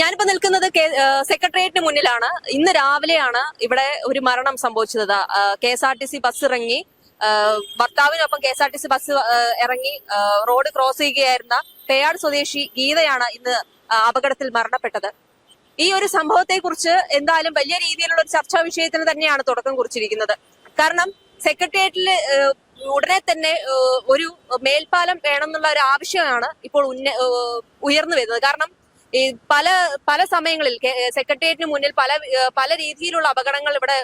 ഞാനിപ്പോ നിൽക്കുന്നത് സെക്രട്ടേറിയറ്റിന് മുന്നിലാണ്. ഇന്ന് രാവിലെയാണ് ഇവിടെ ഒരു മരണം സംഭവിച്ചത്. K S R T C bus ഇറങ്ങി. ഭർത്താവിനൊപ്പം K S R T C bus ഇറങ്ങി. റോഡ് ക്രോസ് ചെയ്യുകയായിരുന്ന പേയാട് സ്വദേശി ഗീതയാണ് ഇന്ന് അപകടത്തിൽ മരണപ്പെട്ടത്. ഈ ഒരു സംഭവത്തെ കുറിച്ച് എന്തായാലും വലിയ രീതിയിലുള്ള ഒരു ചർച്ചാ വിഷയത്തിന് തന്നെയാണ് തുടക്കം കുറിച്ചിരിക്കുന്നത്. കാരണം സെക്രട്ടേറിയറ്റിൽ ഉടനെ തന്നെ ഒരു മേൽപ്പാലം വേണം എന്നുള്ള ഒരു ആവശ്യമാണ് ഇപ്പോൾ ഉയർന്നു വരുന്നത്. കാരണം ഈ പല പല സമയങ്ങളിൽ സെക്രട്ടേറിയറ്റിന് മുന്നിൽ പല പല രീതിയിലുള്ള അപകടങ്ങൾ ഇവിടെ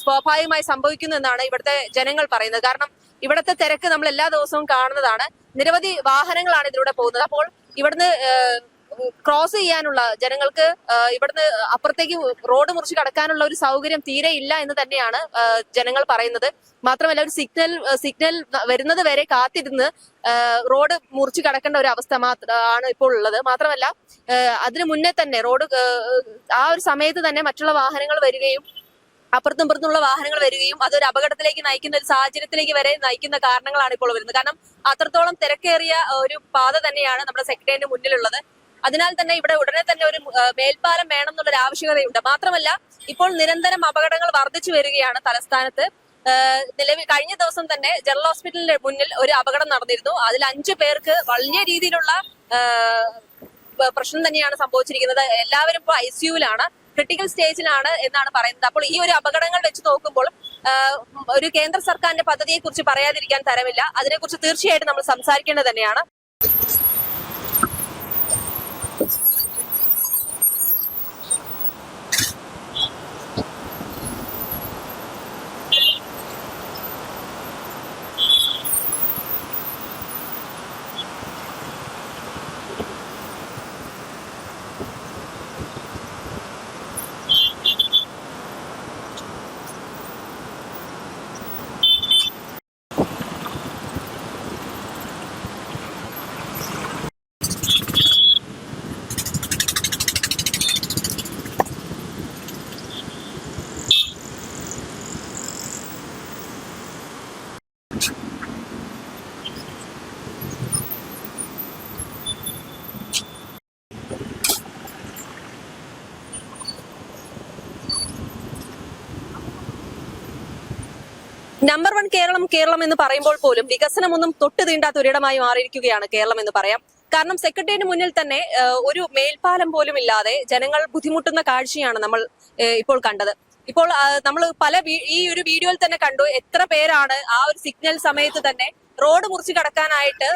സ്വാഭാവികമായി സംഭവിക്കുന്നു എന്നാണ് ഇവിടുത്തെ ജനങ്ങൾ പറയുന്നത്. കാരണം ഇവിടുത്തെ തിരക്ക് നമ്മൾ എല്ലാ ദിവസവും കാണുന്നതാണ്. നിരവധി വാഹനങ്ങളാണ് ഇതിലൂടെ പോകുന്നത്. അപ്പോൾ ഇവിടുന്ന് ക്രോസ് ചെയ്യാനുള്ള ജനങ്ങൾക്ക് ഇവിടുന്ന് അപ്പുറത്തേക്ക് റോഡ് മുറിച്ച് കടക്കാനുള്ള ഒരു സൗകര്യം തീരെ ഇല്ല എന്ന് തന്നെയാണ് ജനങ്ങൾ പറയുന്നത്. മാത്രമല്ല ഒരു സിഗ്നൽ സിഗ്നൽ വരുന്നത് വരെ കാത്തിരുന്ന് റോഡ് മുറിച്ച് കടക്കേണ്ട ഒരു അവസ്ഥ ആണ് ഇപ്പോൾ ഉള്ളത്. മാത്രമല്ല അതിനു മുന്നേ തന്നെ റോഡ് ആ ഒരു സമയത്ത് തന്നെ മറ്റുള്ള വാഹനങ്ങൾ വരികയും അപ്പുറത്തും ഇപ്പുറത്തുള്ള വാഹനങ്ങൾ വരികയും അതൊരു അപകടത്തിലേക്ക് നയിക്കുന്ന ഒരു സാഹചര്യത്തിലേക്ക് വരെ നയിക്കുന്ന കാരണങ്ങളാണ് ഇപ്പോൾ വരുന്നത് കാരണം അത്രത്തോളം തിരക്കേറിയ ഒരു പാത തന്നെയാണ് നമ്മുടെ സെക്രട്ടേറിയറ്റിന് മുന്നിലുള്ളത്. അതിനാൽ തന്നെ ഇവിടെ ഉടനെ തന്നെ ഒരു മേൽപ്പാലം വേണം എന്നുള്ളൊരു ആവശ്യകതയുണ്ട്. മാത്രമല്ല ഇപ്പോൾ നിരന്തരം അപകടങ്ങൾ വർദ്ധിച്ചു വരികയാണ് തലസ്ഥാനത്ത്. നിലവിൽ കഴിഞ്ഞ ദിവസം തന്നെ ജനറൽ ഹോസ്പിറ്റലിന്റെ മുന്നിൽ ഒരു അപകടം നടന്നിരുന്നു. അതിൽ അഞ്ചു പേർക്ക് വലിയ രീതിയിലുള്ള പ്രശ്നം തന്നെയാണ് സംഭവിച്ചിരിക്കുന്നത്. എല്ലാവരും ഇപ്പോൾ ഐ സിയുലാണ് ക്രിട്ടിക്കൽ സ്റ്റേജിലാണ് എന്നാണ് പറയുന്നത്. അപ്പോൾ ഈ ഒരു അപകടങ്ങൾ വെച്ച് നോക്കുമ്പോൾ ഒരു കേന്ദ്ര സർക്കാരിന്റെ പദ്ധതിയെ കുറിച്ച് പറയാതിരിക്കാൻ തരമില്ല. അതിനെക്കുറിച്ച് തീർച്ചയായിട്ടും നമ്മൾ സംസാരിക്കേണ്ടത് തന്നെയാണ്. നമ്പർ വൺ കേരളം കേരളം എന്ന് പറയുമ്പോൾ പോലും വികസനമൊന്നും തൊട്ട് തീണ്ടാത്ത ഒരിടമായി മാറിയിരിക്കുകയാണ് കേരളം എന്ന് പറയാം. കാരണം സെക്രട്ടേറിയറ്റിന് മുന്നിൽ തന്നെ ഒരു മേൽപ്പാലം പോലും ഇല്ലാതെ ജനങ്ങൾ ബുദ്ധിമുട്ടുന്ന കാഴ്ചയാണ് നമ്മൾ ഇപ്പോൾ കണ്ടത്. ഇപ്പോൾ നമ്മൾ പല ഈ ഒരു വീഡിയോയിൽ തന്നെ കണ്ടു എത്ര പേരാണ് ആ ഒരു സിഗ്നൽ സമയത്ത് തന്നെ റോഡ് മുറിച്ച് കടക്കാനായിട്ട്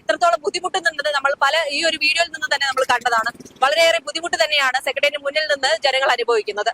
എത്രത്തോളം ബുദ്ധിമുട്ടുന്നുണ്ടെന്ന് നമ്മൾ പല ഈ ഒരു വീഡിയോയിൽ നിന്ന് തന്നെ നമ്മൾ കണ്ടതാണ്. വളരെയേറെ ബുദ്ധിമുട്ട് തന്നെയാണ് സെക്രട്ടേറിയറ്റിന് മുന്നിൽ നിന്ന് ജനങ്ങൾ അനുഭവിക്കുന്നത്.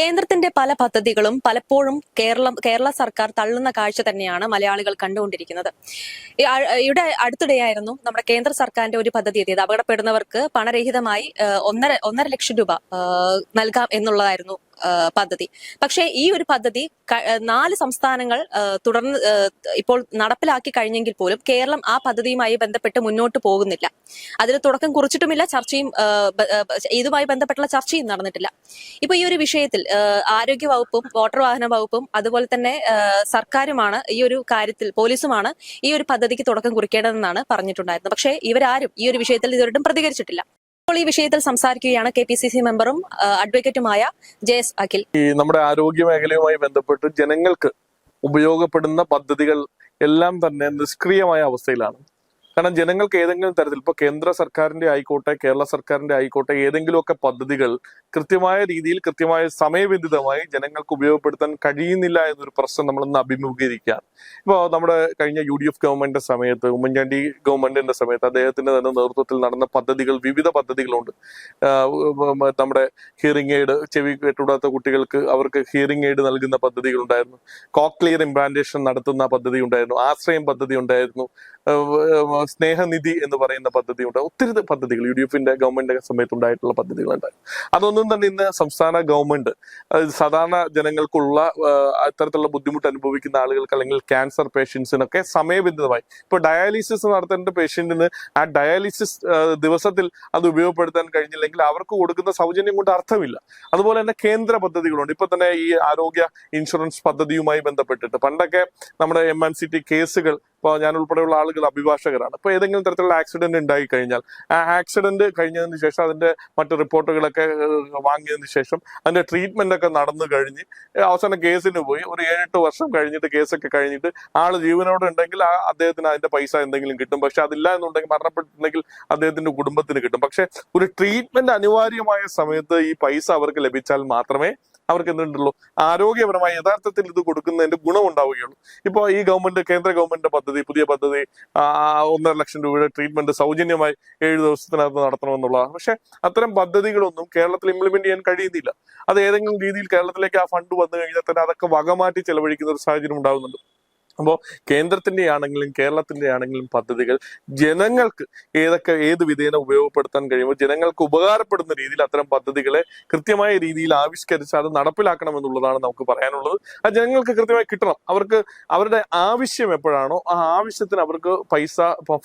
കേന്ദ്രത്തിന്റെ പല പദ്ധതികളും പലപ്പോഴും കേരളം കേരള സർക്കാർ തള്ളുന്ന കാഴ്ച തന്നെയാണ് മലയാളികൾ കണ്ടുകൊണ്ടിരിക്കുന്നത്. ഇവിടെ അടുത്തിടെയായിരുന്നു നമ്മുടെ കേന്ദ്ര സർക്കാരിന്റെ ഒരു പദ്ധതി എത്തിയത്. അപകടപ്പെടുന്നവർക്ക് പണരഹിതമായി ഒന്നര ഒന്നര ലക്ഷം രൂപ നൽകാം എന്നുള്ളതായിരുന്നു പദ്ധതി. പക്ഷേ ഈ ഒരു പദ്ധതി നാല് സംസ്ഥാനങ്ങൾ തുടർന്ന് ഇപ്പോൾ നടപ്പിലാക്കി കഴിഞ്ഞെങ്കിൽ പോലും കേരളം ആ പദ്ധതിയുമായി ബന്ധപ്പെട്ട് മുന്നോട്ട് പോകുന്നില്ല. അതിന് തുടക്കം കുറിച്ചിട്ടുമില്ല ചർച്ചയും ഇതുമായി ബന്ധപ്പെട്ടുള്ള ചർച്ചയും നടന്നിട്ടില്ല. ഇപ്പൊ ഈ ഒരു വിഷയത്തിൽ ആരോഗ്യ വകുപ്പും മോട്ടോർ വാഹന വകുപ്പും അതുപോലെ തന്നെ സർക്കാരുമാണ് ഈ ഒരു കാര്യത്തിൽ പോലീസുമാണ് ഈ ഒരു പദ്ധതിക്ക് തുടക്കം കുറിക്കേണ്ടതെന്നാണ് പറഞ്ഞിട്ടുണ്ടായിരുന്നത്. പക്ഷേ ഇവരാരും ഈ ഒരു വിഷയത്തിൽ ഇതുവരെയും പ്രതികരിച്ചിട്ടില്ല. ഇപ്പോൾ ഈ വിഷയത്തിൽ സംസാരിക്കുകയാണ് കെ പി സി സി മെമ്പറും അഡ്വക്കേറ്റുമായ ജെ എസ് അഖിൽ. നമ്മുടെ ആരോഗ്യ മേഖലയുമായി ബന്ധപ്പെട്ട് ജനങ്ങൾക്ക് ഉപയോഗപ്പെടുന്ന പദ്ധതികൾ എല്ലാം തന്നെ നിഷ്ക്രിയമായ അവസ്ഥയിലാണ്. കാരണം ജനങ്ങൾക്ക് ഏതെങ്കിലും തരത്തിൽ ഇപ്പൊ കേന്ദ്ര സർക്കാരിന്റെ ആയിക്കോട്ടെ കേരള സർക്കാരിന്റെ ആയിക്കോട്ടെ ഏതെങ്കിലുമൊക്കെ പദ്ധതികൾ കൃത്യമായ രീതിയിൽ കൃത്യമായ സമയബന്ധിതമായി ജനങ്ങൾക്ക് ഉപയോഗപ്പെടുത്താൻ കഴിയുന്നില്ല എന്നൊരു പ്രശ്നം നമ്മൾ ഇന്ന് അഭിമുഖീകരിക്കുകയാണ്. ഇപ്പോൾ നമ്മുടെ കഴിഞ്ഞ യു ഡി എഫ് ഗവൺമെന്റിന്റെ സമയത്ത് ഉമ്മൻചാണ്ടി ഗവൺമെന്റിന്റെ സമയത്ത് അദ്ദേഹത്തിന്റെ തന്നെ നേതൃത്വത്തിൽ നടന്ന പദ്ധതികൾ വിവിധ പദ്ധതികളുണ്ട്. നമ്മുടെ ഹിയറിംഗ് എയ്ഡ് ചെവി കേട്ടുകൂടാത്ത കുട്ടികൾക്ക് അവർക്ക് ഹിയറിംഗ് എയ്ഡ് നൽകുന്ന പദ്ധതികൾ ഉണ്ടായിരുന്നു കോക്ലിയർ ഇംപ്ലാന്റേഷൻ നടത്തുന്ന പദ്ധതി ഉണ്ടായിരുന്നു ആശ്രയം പദ്ധതി ഉണ്ടായിരുന്നു സ്നേഹനിധി എന്ന് പറയുന്ന പദ്ധതി ഉണ്ട് ഒത്തിരി പദ്ധതികൾ യു ഡി എഫിന്റെ ഗവൺമെന്റ് സമയത്ത് ഉണ്ടായിട്ടുള്ള പദ്ധതികളുണ്ടായിരുന്നു അതൊന്നും തന്നെ ഇന്ന് സംസ്ഥാന ഗവൺമെന്റ് സാധാരണ ജനങ്ങൾക്കുള്ള അത്തരത്തിലുള്ള ബുദ്ധിമുട്ട് അനുഭവിക്കുന്ന ആളുകൾക്ക് അല്ലെങ്കിൽ ക്യാൻസർ പേഷ്യൻസിനൊക്കെ സമയബന്ധിതമായി. ഇപ്പൊ ഡയാലിസിസ് നടത്തേണ്ട പേഷ്യന്റിന് ആ ഡയാലിസിസ് ദിവസത്തിൽ അത് ഉപയോഗപ്പെടുത്താൻ കഴിഞ്ഞില്ലെങ്കിൽ അവർക്ക് കൊടുക്കുന്ന സൗജന്യം കൊണ്ട് അർത്ഥമില്ല. അതുപോലെ തന്നെ കേന്ദ്ര പദ്ധതികളുണ്ട്. ഇപ്പൊ തന്നെ ഈ ആരോഗ്യ ഇൻഷുറൻസ് പദ്ധതിയുമായി ബന്ധപ്പെട്ടിട്ട് പണ്ടൊക്കെ നമ്മുടെ എം എൻ സി ടി കേസുകൾ ഇപ്പോൾ ഞാൻ ഉൾപ്പെടെയുള്ള ആളുകൾ അഭിഭാഷകരാണ്. ഇപ്പോൾ ഏതെങ്കിലും തരത്തിലുള്ള ആക്സിഡന്റ് ഉണ്ടായി കഴിഞ്ഞാൽ ആ ആക്സിഡന്റ് കഴിഞ്ഞതിന് ശേഷം അതിന്റെ മറ്റു റിപ്പോർട്ടുകളൊക്കെ വാങ്ങിയതിന് ശേഷം അതിന്റെ ട്രീറ്റ്മെന്റ് ഒക്കെ നടന്നു കഴിഞ്ഞ് അവസാനം കേസിന് പോയി. ഒരു ഏഴെട്ട് വർഷം കഴിഞ്ഞിട്ട് കേസൊക്കെ കഴിഞ്ഞിട്ട് ആൾ ജീവനോടെ ഉണ്ടെങ്കിൽ ആ അദ്ദേഹത്തിന് അതിന്റെ പൈസ എന്തെങ്കിലും കിട്ടും. പക്ഷെ അതില്ല എന്നുണ്ടെങ്കിൽ മരണപ്പെട്ടിട്ടുണ്ടെങ്കിൽ അദ്ദേഹത്തിന്റെ കുടുംബത്തിന് കിട്ടും. പക്ഷെ ഒരു ട്രീറ്റ്മെന്റ് അനിവാര്യമായ സമയത്ത് ഈ പൈസ അവർക്ക് ലഭിച്ചാൽ മാത്രമേ അവർക്ക് എന്തുണ്ടല്ലോ ആരോഗ്യപരമായി യഥാർത്ഥത്തിൽ ഇത് കൊടുക്കുന്നതിന്റെ ഗുണം ഉണ്ടാവുകയുള്ളൂ ഇപ്പോൾ ഈ ഗവൺമെന്റ് കേന്ദ്ര ഗവൺമെന്റിന്റെ പദ്ധതി പുതിയ പദ്ധതി ഒന്നര ലക്ഷം രൂപയുടെ ട്രീറ്റ്മെന്റ് സൗജന്യമായി ഏഴ് ദിവസത്തിനകത്ത് നടത്തണമെന്നുള്ളതാണ്. പക്ഷെ അത്തരം പദ്ധതികളൊന്നും കേരളത്തിൽ ഇംപ്ലിമെന്റ് ചെയ്യാൻ കഴിയുന്നില്ല. അത് ഏതെങ്കിലും രീതിയിൽ കേരളത്തിലേക്ക് ആ ഫണ്ട് വന്നു കഴിഞ്ഞാൽ തന്നെ അതൊക്കെ വകമാറ്റി ചെലവഴിക്കുന്ന ഒരു സാഹചര്യം ഉണ്ടാകുന്നുണ്ട് അപ്പോൾ കേന്ദ്രത്തിന്റെ ആണെങ്കിലും കേരളത്തിന്റെ ആണെങ്കിലും പദ്ധതികൾ ജനങ്ങൾക്ക് ഏതൊക്കെ ഏത് വിധേന ഉപയോഗപ്പെടുത്താൻ കഴിയുമ്പോൾ ജനങ്ങൾക്ക് ഉപകാരപ്പെടുന്ന രീതിയിൽ അത്തരം പദ്ധതികളെ കൃത്യമായ രീതിയിൽ ആവിഷ്കരിച്ച് അത് നടപ്പിലാക്കണം എന്നുള്ളതാണ് നമുക്ക് പറയാനുള്ളത്. അത് ജനങ്ങൾക്ക് കൃത്യമായി കിട്ടണം. അവർക്ക് അവരുടെ ആവശ്യം എപ്പോഴാണോ ആ ആവശ്യത്തിന് അവർക്ക് പൈസ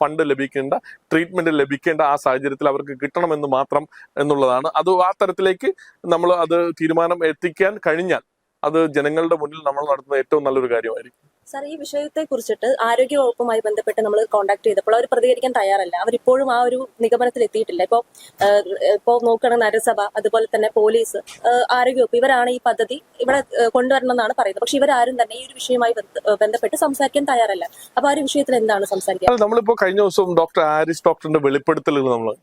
ഫണ്ട് ലഭിക്കേണ്ട ട്രീറ്റ്മെന്റ് ലഭിക്കേണ്ട ആ സാഹചര്യത്തിൽ അവർക്ക് കിട്ടണമെന്ന് മാത്രം എന്നുള്ളതാണ്. അത് ആ തരത്തിലേക്ക് നമ്മൾ അത് തീരുമാനം എത്തിക്കാൻ കഴിഞ്ഞാൽ അത് ജനങ്ങളുടെ മുന്നിൽ നമ്മൾ നടത്തുന്ന ഏറ്റവും നല്ലൊരു കാര്യമായിരിക്കും. സാർ ഈ വിഷയത്തെ കുറിച്ചിട്ട് ആരോഗ്യ വകുപ്പുമായി ബന്ധപ്പെട്ട് നമ്മൾ കോൺടാക്ട് ചെയ്തപ്പോൾ അവർ പ്രതികരിക്കാൻ തയ്യാറല്ല. അവരിപ്പോഴും ആ ഒരു നിഗമനത്തിൽ എത്തിയിട്ടില്ല ഇപ്പോൾ ഇപ്പോൾ നോക്കുകയാണെങ്കിൽ നരസഭ അതുപോലെ തന്നെ പോലീസ് ആരോഗ്യവകുപ്പ് ഇവരാണ് ഈ പദ്ധതി ഇവിടെ കൊണ്ടുവരണമെന്നാണ് പറയുന്നത്. പക്ഷെ ഇവരാരും തന്നെ ഈ ഒരു വിഷയവുമായി ബന്ധപ്പെട്ട് സംസാരിക്കാൻ തയ്യാറല്ല. അപ്പൊ ആ ഒരു വിഷയത്തിൽ എന്താണ് സംസാരിക്കുന്നത് നമ്മളിപ്പോ കഴിഞ്ഞ ദിവസം ഡോക്ടർ ആരിസ് ഡോക്ടറിന്റെ വെളിപ്പെടുത്തലുകൾ നമ്മൾ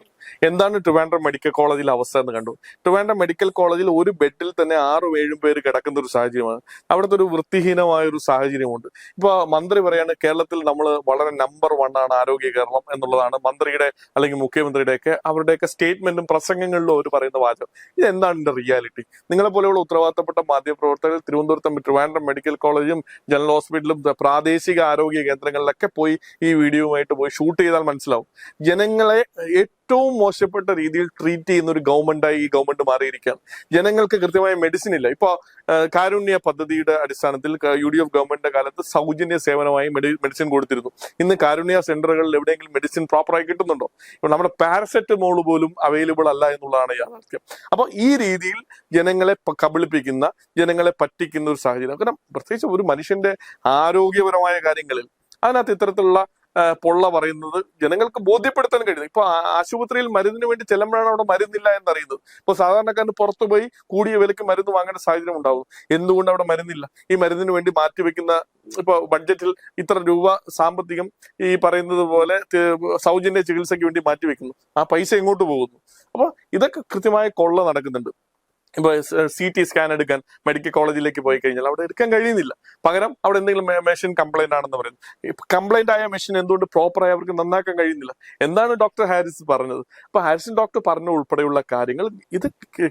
എന്താണ് ട്രിവാൻഡ്രം മെഡിക്കൽ കോളേജിലെ അവസ്ഥ എന്ന് കണ്ടു. ട്രിവാൻഡ്രം മെഡിക്കൽ കോളേജിൽ ഒരു ബെഡിൽ തന്നെ ആറും ഏഴും പേര് കിടക്കുന്ന ഒരു സാഹചര്യമാണ്. അവിടുത്തെ ഒരു വൃത്തിഹീനമായ ഒരു സാഹചര്യമുണ്ട്. ഇപ്പൊ മന്ത്രി പറയാണ് കേരളത്തിൽ നമ്മൾ വളരെ നമ്പർ വൺ ആണ് ആരോഗ്യ കേരളം എന്നുള്ളതാണ് മന്ത്രിയുടെ അല്ലെങ്കിൽ മുഖ്യമന്ത്രിയുടെയൊക്കെ അവരുടെയൊക്കെ സ്റ്റേറ്റ്മെന്റും പ്രസംഗങ്ങളിലും അവർ പറയുന്ന വാചകം. ഇത് എന്താണ് ഇതിന്റെ റിയാലിറ്റി നിങ്ങളെ പോലെയുള്ള ഉത്തരവാദിത്തപ്പെട്ട മാധ്യമപ്രവർത്തകർ തിരുവനന്തപുരത്തും ട്രിവാൻഡ്രം മെഡിക്കൽ കോളേജും ജനറൽ ഹോസ്പിറ്റലും പ്രാദേശിക ആരോഗ്യ കേന്ദ്രങ്ങളിലൊക്കെ പോയി ഈ വീഡിയോയുമായിട്ട് പോയി ഷൂട്ട് ചെയ്താൽ മനസ്സിലാവും. ജനങ്ങളെ ഏറ്റവും മോശപ്പെട്ട രീതിയിൽ ട്രീറ്റ് ചെയ്യുന്ന ഒരു ഗവൺമെന്റായി ഈ ഗവൺമെന്റ് മാറിയിരിക്കുകയാണ്. ജനങ്ങൾക്ക് കൃത്യമായ മെഡിസിൻ ഇല്ല. ഇപ്പൊ കാരുണ്യ പദ്ധതിയുടെ അടിസ്ഥാനത്തിൽ യു ഡി എഫ് ഗവൺമെന്റിന്റെ കാലത്ത് സൗജന്യ സേവനമായി മെഡി- മെഡിസിൻ കൊടുത്തിരുന്നു. ഇന്ന് കാരുണ്യ സെന്ററുകളിൽ എവിടെയെങ്കിലും മെഡിസിൻ പ്രോപ്പറായി കിട്ടുന്നുണ്ടോ? ഇപ്പൊ നമ്മുടെ പാരസെറ്റമോൾ പോലും അവൈലബിൾ അല്ല എന്നുള്ളതാണ് യാഥാർത്ഥ്യം. അപ്പൊ ഈ രീതിയിൽ ജനങ്ങളെ കബളിപ്പിക്കുന്ന ജനങ്ങളെ പറ്റിക്കുന്ന ഒരു സാഹചര്യം. കാരണം പ്രത്യേകിച്ച് ഒരു മനുഷ്യന്റെ ആരോഗ്യപരമായ കാര്യങ്ങളിൽ അതിനകത്ത് ഇത്തരത്തിലുള്ള പൊള്ള പറയുന്നത് ജനങ്ങൾക്ക് ബോധ്യപ്പെടുത്താൻ കഴിയുന്നു ഇപ്പൊ ആശുപത്രിയിൽ മരുന്നിന് വേണ്ടി ചെല്ലുമ്പോഴാണ് അവിടെ മരുന്നില്ല എന്നറിയുന്നത്. ഇപ്പൊ സാധാരണക്കാരന് പുറത്തു പോയി കൂടിയ വിലക്ക് മരുന്ന് വാങ്ങേണ്ട സാഹചര്യം ഉണ്ടാവും. എന്തുകൊണ്ട് അവിടെ മരുന്നില്ല? ഈ മരുന്നിന് വേണ്ടി മാറ്റിവെക്കുന്ന ഇപ്പൊ ബഡ്ജറ്റിൽ ഇത്ര രൂപ സാമ്പത്തികം ഈ പറയുന്നത് പോലെ സൗജന്യ ചികിത്സയ്ക്ക് വേണ്ടി മാറ്റിവെക്കുന്നു ആ പൈസ എങ്ങോട്ട് പോകുന്നു? അപ്പൊ ഇതൊക്കെ കൃത്യമായ കൊള്ള നടക്കുന്നുണ്ട്. ഇപ്പൊ സി ടി സ്കാൻ എടുക്കാൻ മെഡിക്കൽ കോളേജിലേക്ക് പോയി കഴിഞ്ഞാൽ അവിടെ എടുക്കാൻ കഴിയുന്നില്ല. പകരം അവിടെ എന്തെങ്കിലും മെഷീൻ കംപ്ലൈന്റ് ആണെന്ന് പറയുന്നു കംപ്ലൈന്റ് ആയ മെഷീൻ എന്തുകൊണ്ട് പ്രോപ്പറായി അവർക്ക് നന്നാക്കാൻ കഴിയുന്നില്ല? എന്താണ് ഡോക്ടർ ഹാരിസ് പറഞ്ഞത്. അപ്പൊ ഹാരിസൺ ഡോക്ടർ പറഞ്ഞ ഉൾപ്പെടെയുള്ള കാര്യങ്ങൾ ഇത്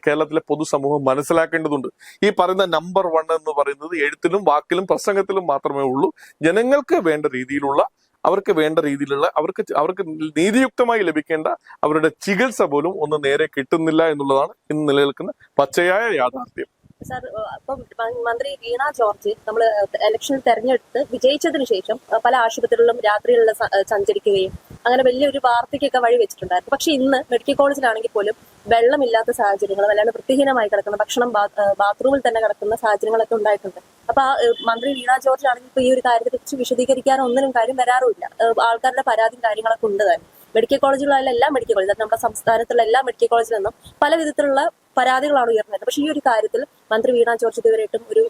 കേരളത്തിലെ പൊതുസമൂഹം മനസ്സിലാക്കേണ്ടതുണ്ട്. ഈ പറയുന്ന നമ്പർ വൺ എന്ന് പറയുന്നത് എഴുത്തിലും വാക്കിലും പ്രസംഗത്തിലും മാത്രമേ ഉള്ളൂ. ജനങ്ങൾക്ക് വേണ്ട രീതിയിലുള്ള അവർക്ക് വേണ്ട രീതിയിലുള്ള അവർക്ക് അവർക്ക് നീതിയുക്തമായി ലഭിക്കേണ്ട അവരുടെ ചികിത്സ പോലും ഒന്ന് നേരെ കിട്ടുന്നില്ല എന്നുള്ളതാണ് ഇന്ന് നിലനിൽക്കുന്ന പച്ചയായ യാഥാർത്ഥ്യം. മന്ത്രി വീണ ജോർജ് നമ്മൾ ഇലക്ഷനിൽ തെരഞ്ഞെടുത്ത് വിജയിച്ചതിന് ശേഷം പല ആശുപത്രികളിലും രാത്രിയിലുള്ള സഞ്ചരിക്കുകയും അങ്ങനെ വലിയൊരു വാർത്തയ്ക്കൊക്കെ വഴി വെച്ചിട്ടുണ്ടായിരുന്നു. പക്ഷെ ഇന്ന് മെഡിക്കൽ കോളേജിലാണെങ്കിൽ പോലും വെള്ളമില്ലാത്ത സാഹചര്യങ്ങൾ അല്ലാണ്ട് വൃത്തിഹീനമായി കിടക്കുന്ന ഭക്ഷണം ബാത്റൂമിൽ തന്നെ കിടക്കുന്ന സാഹചര്യങ്ങളൊക്കെ ഉണ്ടായിട്ടുണ്ട്. അപ്പൊ മന്ത്രി വീണ ജോർജ് ആണെങ്കിൽ ഇപ്പൊ ഈ ഒരു കാര്യത്തെ കുറിച്ച് വിശദീകരിക്കാനോ ഒന്നിനും കാര്യം വരാറുമില്ല. ആൾക്കാരുടെ പരാതിയും കാര്യങ്ങളൊക്കെ ഉണ്ട് തന്നെ. മെഡിക്കൽ കോളേജുകളായാലും എല്ലാ മെഡിക്കൽ കോളേജ് നമ്മുടെ സംസ്ഥാനത്തുള്ള എല്ലാ മെഡിക്കൽ കോളേജിൽ നിന്നും പല വിധത്തിലുള്ള പരാതികളാണ് ഉയർന്നത് പക്ഷേ ഈ ഒരു കാര്യത്തിൽ മന്ത്രി വീണ ജോർജ് ഇതുവരെയായിട്ടും ഒരു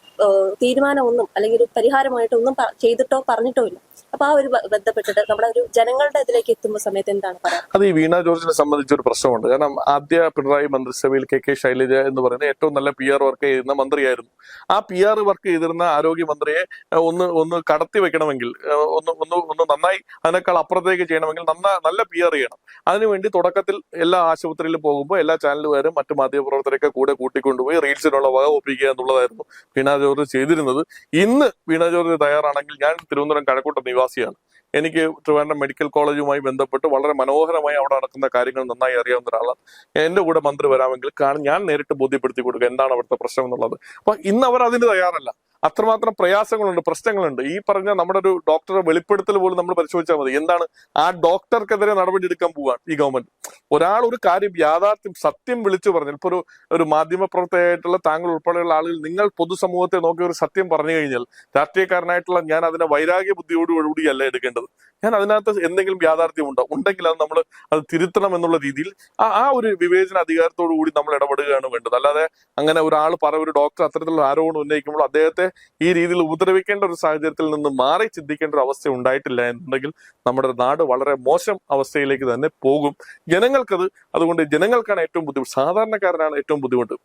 തീരുമാനമൊന്നും അല്ലെങ്കിൽ ഒരു പരിഹാരമായിട്ടൊന്നും ചെയ്തിട്ടോ പറഞ്ഞിട്ടോ ഇല്ല. അപ്പൊ ആ ഒരു ബന്ധപ്പെട്ടിട്ട് നമ്മുടെ ഒരു ജനങ്ങളുടെ ഇതിലേക്ക് എത്തുമ്പോൾ സമയത്ത് എന്താണ് പറയാം അത് ഈ വീണ ജോർജിനെ സംബന്ധിച്ച് ഒരു പ്രശ്നമുണ്ട്. കാരണം ആദ്യ പിണറായി മന്ത്രിസഭയിൽ കെ കെ ശൈലജ എന്ന് പറയുന്ന ഏറ്റവും നല്ല പി ആർ വർക്ക് ചെയ്യുന്ന മന്ത്രിയായിരുന്നു. ആ പി ആർ വർക്ക് ചെയ്തിരുന്ന ആരോഗ്യമന്ത്രിയെ മന്ത്രിയെ ഒന്ന് ഒന്ന് കടത്തി വെക്കണമെങ്കിൽ ഒന്ന് ഒന്ന് ഒന്ന് നന്നായി അതിനേക്കാൾ അപ്പുറത്തേക്ക് ചെയ്യണമെങ്കിൽ നന്ന നല്ല പി ആർ ചെയ്യണം. അതിനുവേണ്ടി തുടക്കത്തിൽ എല്ലാ ആശുപത്രിയിലും പോകുമ്പോൾ എല്ലാ ചാനലുകാരും മറ്റു മാധ്യമപ്രവർത്തകരൊക്കെ കൂടെ കൂട്ടിക്കൊണ്ടുപോയി റീൽസിനുള്ള വക ഒപ്പിക്കുക എന്നുള്ളതായിരുന്നു വീണ ജോർജ് ചെയ്തിരുന്നത്. ഇന്ന് വീണ ജോർജ് തയ്യാറാണെങ്കിൽ ഞാൻ തിരുവനന്തപുരം കഴക്കൂട്ടം നിവാസിയാണ്. എനിക്ക് ട്രിവാൻഡ്രം മെഡിക്കൽ കോളേജുമായി ബന്ധപ്പെട്ട് വളരെ മനോഹരമായി അവിടെ നടക്കുന്ന കാര്യങ്ങൾ നന്നായി അറിയാവുന്ന ഒരാളാണ്. എന്റെ കൂടെ മന്ത്രി വരാമെങ്കിൽ ഞാൻ നേരിട്ട് ബോധ്യപ്പെടുത്തി കൊടുക്കുക. എന്താണ് അവിടുത്തെ പ്രശ്നം എന്നുള്ളത്. അപ്പൊ ഇന്ന് അവർ അതിന് തയ്യാറല്ല. അത്രമാത്രം പ്രയാസങ്ങളുണ്ട് പ്രശ്നങ്ങളുണ്ട്. ഈ പറഞ്ഞ നമ്മുടെ ഒരു ഡോക്ടറെ വെളിപ്പെടുത്തൽ പോലും നമ്മൾ പരിശോധിച്ചാൽ മതി. എന്താണ്? ആ ഡോക്ടർക്കെതിരെ നടപടി എടുക്കാൻ പോവുകയാണ് ഈ ഗവൺമെന്റ്. ഒരാൾ ഒരു കാര്യം യാഥാർത്ഥ്യം സത്യം വിളിച്ചു പറഞ്ഞു ഇപ്പൊ ഒരു ഒരു മാധ്യമ പ്രവർത്തകയായിട്ടുള്ള താങ്കൾ ഉൾപ്പെടെയുള്ള ആളുകൾ നിങ്ങൾ പൊതുസമൂഹത്തെ നോക്കി ഒരു സത്യം പറഞ്ഞു കഴിഞ്ഞാൽ രാഷ്ട്രീയക്കാരനായിട്ടുള്ള ഞാൻ അതിനെ വൈരാഗ്യ ബുദ്ധിയോടുകൂടിയല്ല എടുക്കേണ്ടത്. ഞാൻ അതിനകത്ത് എന്തെങ്കിലും യാഥാർത്ഥ്യം ഉണ്ടോ? ഉണ്ടെങ്കിൽ അത് നമ്മൾ അത് തിരുത്തണം എന്നുള്ള രീതിയിൽ ആ ആ ഒരു വിവേചന അധികാരത്തോടു കൂടി നമ്മൾ ഇടപെടുകയാണ് വേണ്ടത്. അല്ലാതെ അങ്ങനെ ഒരാൾ പറ ഒരു ഡോക്ടർ അത്തരത്തിലുള്ള ആരോപണം ഉന്നയിക്കുമ്പോൾ അദ്ദേഹത്തെ ഈ രീതിയിൽ ഉപദ്രവിക്കേണ്ട ഒരു സാഹചര്യത്തിൽ നിന്ന് മാറി ചിന്തിക്കേണ്ട ഒരു അവസ്ഥ ഉണ്ടായിട്ടില്ല എന്നുണ്ടെങ്കിൽ നമ്മുടെ നാട് വളരെ മോശം അവസ്ഥയിലേക്ക് തന്നെ പോകും. ജനങ്ങൾക്കത് അതുകൊണ്ട് ജനങ്ങൾക്കാണ് ഏറ്റവും ബുദ്ധിമുട്ട്. സാധാരണക്കാരനാണ് ഏറ്റവും ബുദ്ധിമുട്ട്.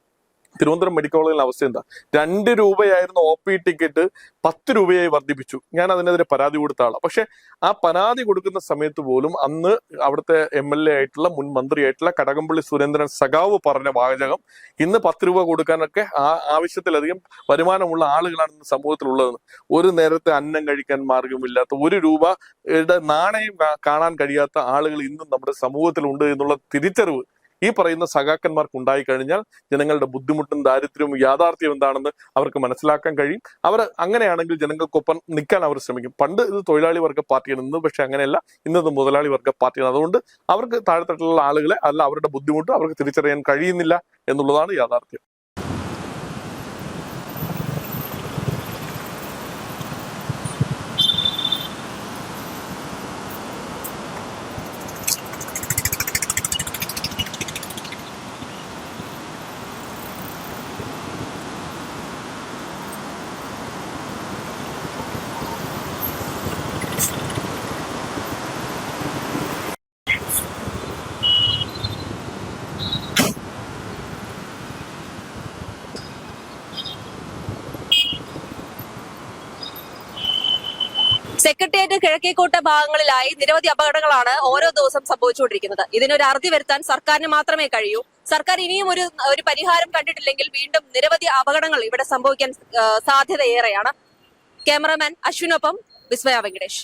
തിരുവനന്തപുരം മെഡിക്കൽ കോളേജിലെ അവസ്ഥ എന്താ? രണ്ട് രൂപയായിരുന്നു ഒ പി ടിക്കറ്റ് പത്ത് രൂപയായി വർദ്ധിപ്പിച്ചു. ഞാൻ അതിനെതിരെ പരാതി കൊടുത്ത ആളാണ് പക്ഷെ ആ പരാതി കൊടുക്കുന്ന സമയത്ത് പോലും അന്ന് അവിടുത്തെ എം എൽ എ ആയിട്ടുള്ള മുൻ മന്ത്രിയായിട്ടുള്ള കടകംപള്ളി സുരേന്ദ്രൻ സഖാവ് പറഞ്ഞ വാചകം ഇന്ന് പത്ത് രൂപ കൊടുക്കാനൊക്കെ ആ ആവശ്യത്തിലധികം വരുമാനമുള്ള ആളുകളാണ് ഇന്ന് സമൂഹത്തിലുള്ളത് ഒരു നേരത്തെ അന്നം കഴിക്കാൻ മാർഗമില്ലാത്ത ഒരു രൂപയുടെ നാണയം കാണാൻ കഴിയാത്ത ആളുകൾ ഇന്നും നമ്മുടെ സമൂഹത്തിലുണ്ട് എന്നുള്ള തിരിച്ചറിവ് ഈ പറയുന്ന സഖാക്കന്മാർക്ക് ഉണ്ടായി കഴിഞ്ഞാൽ ജനങ്ങളുടെ ബുദ്ധിമുട്ടും ദാരിദ്ര്യവും യാഥാർത്ഥ്യം എന്താണെന്ന് അവർക്ക് മനസ്സിലാക്കാൻ കഴിയും. അവർ അങ്ങനെയാണെങ്കിൽ ജനങ്ങൾക്കൊപ്പം നിൽക്കാൻ അവർ ശ്രമിക്കും. പണ്ട് ഇത് തൊഴിലാളി വർഗ പാർട്ടിയാണ് ഇന്ന് പക്ഷെ അങ്ങനെയല്ല. ഇന്നത് മുതലാളി വർഗ പാർട്ടിയാണ്. അതുകൊണ്ട് അവർക്ക് താഴെത്തട്ടിലുള്ള ആളുകളെ അല്ല അവരുടെ ബുദ്ധിമുട്ട് അവർക്ക് തിരിച്ചറിയാൻ കഴിയുന്നില്ല എന്നുള്ളതാണ് യാഥാർത്ഥ്യം. സെക്രട്ടേറിയറ്റ് കിഴക്കേക്കോട്ട ഭാഗങ്ങളിലായി നിരവധി അപകടങ്ങളാണ് ഓരോ ദിവസം സംഭവിച്ചുകൊണ്ടിരിക്കുന്നത്. ഇതിനൊരു അറുതി വരുത്താൻ സർക്കാരിന് മാത്രമേ കഴിയൂ. സർക്കാർ ഇനിയും ഒരു ഒരു പരിഹാരം കണ്ടിട്ടില്ലെങ്കിൽ വീണ്ടും നിരവധി അപകടങ്ങൾ ഇവിടെ സംഭവിക്കാൻ സാധ്യതയേറെയാണ് ക്യാമറമാൻ അശ്വിനൊപ്പം വിസ്മയ വെങ്കടേഷ്.